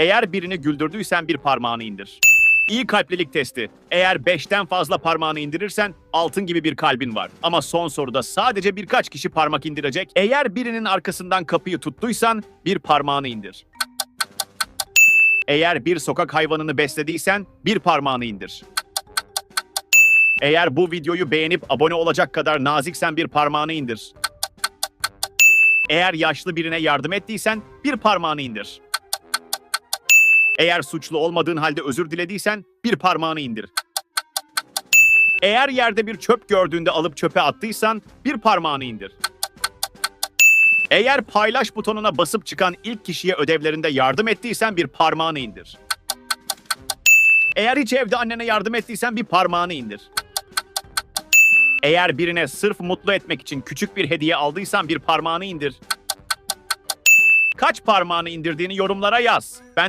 Eğer birini güldürdüysen bir parmağını indir. İyi kalplilik testi. Eğer 5'ten fazla parmağını indirirsen altın gibi bir kalbin var. Ama son soruda sadece birkaç kişi parmak indirecek. Eğer birinin arkasından kapıyı tuttuysan bir parmağını indir. Eğer bir sokak hayvanını beslediysen bir parmağını indir. Eğer bu videoyu beğenip abone olacak kadar naziksen bir parmağını indir. Eğer yaşlı birine yardım ettiysen bir parmağını indir. Eğer suçlu olmadığın halde özür dilediysen bir parmağını indir. Eğer yerde bir çöp gördüğünde alıp çöpe attıysan bir parmağını indir. Eğer paylaş butonuna basıp çıkan ilk kişiye ödevlerinde yardım ettiysen bir parmağını indir. Eğer hiç evde annene yardım ettiysen bir parmağını indir. Eğer birine sırf mutlu etmek için küçük bir hediye aldıysan bir parmağını indir. Kaç parmağını indirdiğini yorumlara yaz. Ben